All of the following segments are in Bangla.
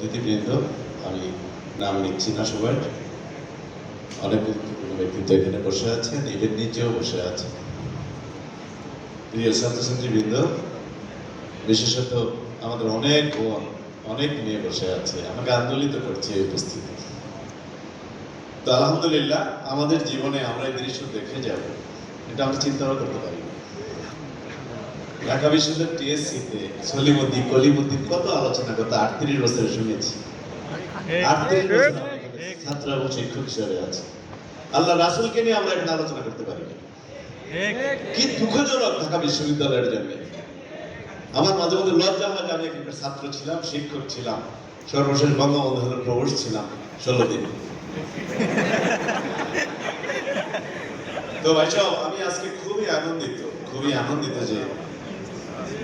অতিথিবৃন্দ, আমি নাম নিচ্ছি না সবার অনেক গুরুত্বপূর্ণ ব্যক্তিত্ব এখানে বসে আছেন ইভেন নিচেও বসে আছেন। প্রিয় ছাত্রছাত্রীবৃন্দ, বিশেষত আমাদের অনেক বোন, অনেক মেয়ে বসে আছে, আমাকে আন্দোলিত করছে এই উপস্থিতি। তো আলহামদুলিল্লাহ, আমাদের জীবনে আমরা এই দৃশ্য দেখে যাব, এটা আমরা চিন্তাও করতে পারি না। ঢাকা বিশ্ববিদ্যালয়ের টিএসসিতে সলিমুদ্দি কলিমুদ্দি কত আলোচনা করতে? আটত্রিশ বছরে শুনেছি। আটত্রিশ বছর ছাত্র এবং শিক্ষক হিসেবে আছে। আল্লাহ রাসুলকে নিয়ে আমরা এখানে আলোচনা করতে পারি। কি দুঃখজনক ঢাকা বিশ্ববিদ্যালয়ের জন্য। আমার মাঝে মধ্যে লজ্জা হয় যে আমি এখানকার ছাত্র ছিলাম শিক্ষক ছিলাম সর্বশেষ বঙ্গবন্ধু প্রবেশ ছিলাম ষোলো দিন। তো ভাই আমি আজকে খুবই আনন্দিত খুবই আনন্দিত যে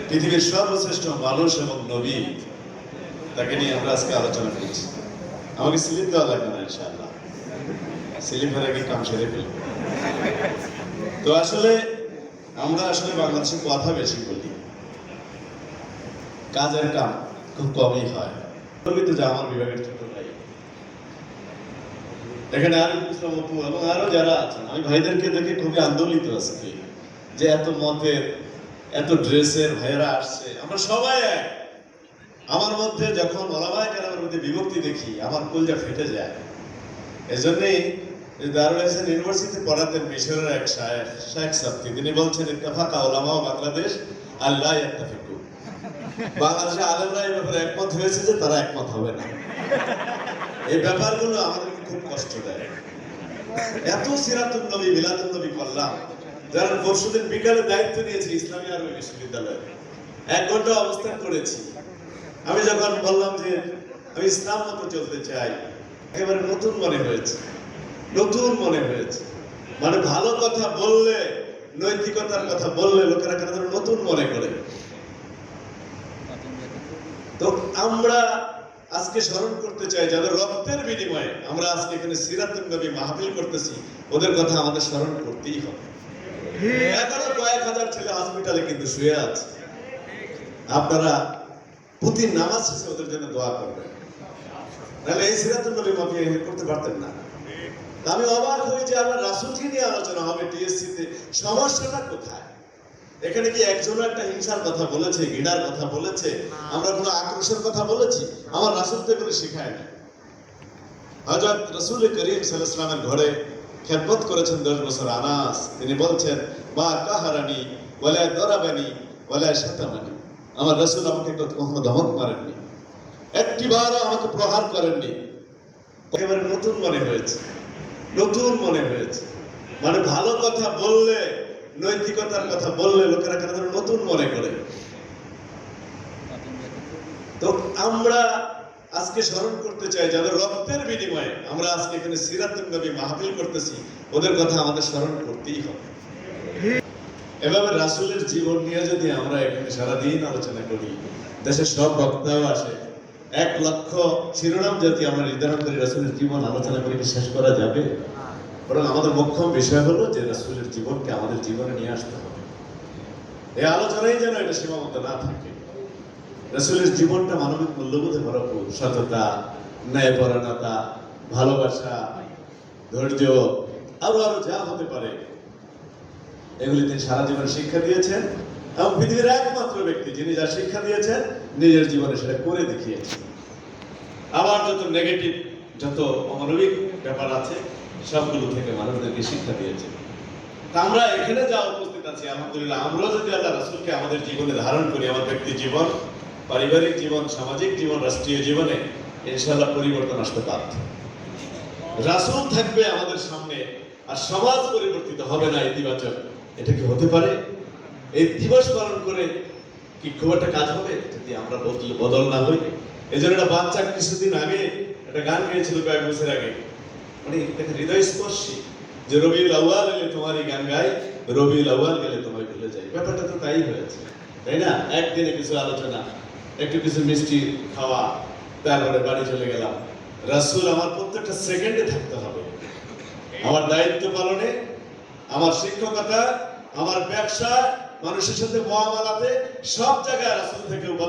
পৃথিবীর সর্বশ্রেষ্ঠ মানুষ এবং নবী, তাকে নিয়ে আমরা আজকে আলোচনা করছি। আমাকে স্লিপ দেওয়া লাগবে না, ইনশাআল্লাহ। স্লিপের আগে কাম সেরে ফেলব? তো আসলে আমরা আসলে বাংলাদেশে কথা বেশি বলি। কাজের কাম খুব কমই হয়। তো যে আমার বিভাগের ছোট ভাই। এখানে আরও ইসলাম এবং আরও যারা আছেন, আমি ভাইদেরকে দেখে খুবই আন্দোলিত আজকে যে এত মতের এত ড্রেসের ভাইয়েরা আসছে। আমরা সবাই এক। আমার মধ্যে যখন ওলামায় কেরামের মধ্যে বিভক্তি দেখি, আমার কলজা ফেটে যায়। এজন্যই দারুল হাসান ইউনিভার্সিটি পড়াতেন মিশরের এক শায়েখ সাফি তিনি বলছেন, ইত্তেফাকা ওলামা বাংলাদেশ আল্লাহ ইয়াত্তাফিকু। বাংলাদেশে আলেমরা এই ব্যাপারে একমত হয়েছে যে তারা একমত হবে না। এই ব্যাপারগুলো আমাদেরকে খুব কষ্ট দেয়। এত সিরাতুল নবী, মিলাদুল নবী করলাম। যারা পরশুদিন বিকালে দায়িত্ব নিয়েছি ইসলামী আরবি বিশ্ববিদ্যালয়ে, এক ঘণ্টা অবস্থান করেছি। আমি যখন বললাম যে আমি ইসলাম মতো চলতে চাই, একেবারে নতুন মনে হয়েছে। নতুন মনে হয়েছে। মানে ভালো কথা বললে, নৈতিকতার কথা বললে লোকেরা কেন নতুন মনে করে। তো আমরা আজকে স্মরণ করতে চাই, যাদের রক্তের বিনিময়ে আমরা আজকে এখানে সিরাতুল নবী মাহফিল করতেছি, ওদের কথা আমাদের স্মরণ করতেই হবে। এখনও কয়েক হাজার ছেলে হসপিটালে কিন্তু শুয়ে আছে। আপনারা প্রতি নামাজ শেষে ওদের জন্য দোয়া করবেন। নাহলে এই সিরাতুল নবী মাহফিল করতে পারতেন না। আমি অবাক হই যে আমরা রাসুলকে নিয়ে আলোচনা হবে টিএসসি তে সমস্যাটা কোথায়? এখানে কি একজনও একটা হিংসার কথা বলেছে, ঘৃণার কথা বলেছে? আমরা কোনো আক্রোশের কথা বলেছি? আমার রাসুল তো এগুলো শেখায় না হজরত রসুল করিম সাল্লামের ঘরে খেদমত করেছেন দশ বছর আনাস। তিনি বলছেন, মা কাহারানি বলে দরাবানি বলে শতামানি। আমার রসুল আমাকে কখনো ধমক মারেননি একটিবারও আমাকে প্রহার করেননি। একেবারে নতুন মনে হয়েছে। নতুন মনে হয়েছে। মানে ভালো কথা বললে, নৈতিকতার কথা বললে লোকেরা কেন নতুন মনে করে? তো আমরা আজকে স্মরণ করতে চাই যাদের রক্তের বিনিময়ে আমরা আজকে এখানে সিরাতুল নবী মাহফিল করতেছি, ওদের কথা আমাদের স্মরণ করতেই হবে। এভাবে রাসূলের জীবন নিয়ে যদি আমরা এখানে সারাদিন আলোচনা করি, দেশের সব বক্তাও আসে, এক লক্ষ শিরোনাম যদি আমরা নির্ধারণ করি রাসূলের জীবন আলোচনা করে শেষ করা যাবে? বরং আমাদের মুখ্য বিষয় হলো যে রাসূলের জীবনকে আমাদের জীবনে নিয়ে আসতে হবে। এই আলোচনাই যেন এটা সীমাবদ্ধ না থাকে। রাসূলের জীবনটা মানবিক মূল্যবোধে ভরপুর সততা, ন্যায়পরায়ণতা, ভালোবাসা, ধৈর্য, আরও আরও যা হতে পারে। এগুলি তিনি সারা জীবন শিক্ষা দিয়েছেন এবং পৃথিবীর একমাত্র ব্যক্তি যিনি যা শিক্ষা দিয়েছেন, নিজের জীবনে সেটা করে দেখিয়েছেন। আবার যত নেগেটিভ যত অমানবিক ব্যাপার আছে, সবগুলো থেকে মানুষদেরকে শিক্ষা দিয়েছে আমরা এখানে যা উপস্থিত আছি, আলহামদুলিল্লাহ, আমরাও যদি আল্লাহ রাসুলকে আমাদের জীবনে ধারণ করি, আমার ব্যক্তি জীবন পারিবারিক জীবন, সামাজিক জীবন, রাষ্ট্রীয় জীবনে ইনশাআল্লাহ পরিবর্তন আসতে বাধ্য রাসূল থাকবে আমাদের সামনে আর সমাজ পরিবর্তিত হবে না ইতিবাচক। এটা কি হতে পারে? এই দিবস পালন করে কি খুব একটা কাজ হবে? যদি আমরা বদল বদল না হই। এই জন্য একটা বাচ্চা কিছুদিন আগে একটা গান গেয়েছিল কয়েক বছর আগে। মানে দেখে হৃদয় স্পর্শী যে রবিউল আউয়াল এলে তোমারই গান গাই রবি আউয়াল গেলে তোমায় ভুলে যাই। ব্যাপারটা তো তাই হয়েছে। তাই না? একদিনে কিছু আলোচনা। একটু কিছু মিষ্টি খাওয়া তারপরে বাড়ি চলে গেলাম। রাসুল আমার প্রত্যেকটা সেকেন্ডে থাকতে হবে। আমার দায়িত্ব পালনে, আমার শিক্ষকতা, আমার ব্যবসা, মানুষের সাথে মহামালাতে সব জায়গায় রাসুল থেকে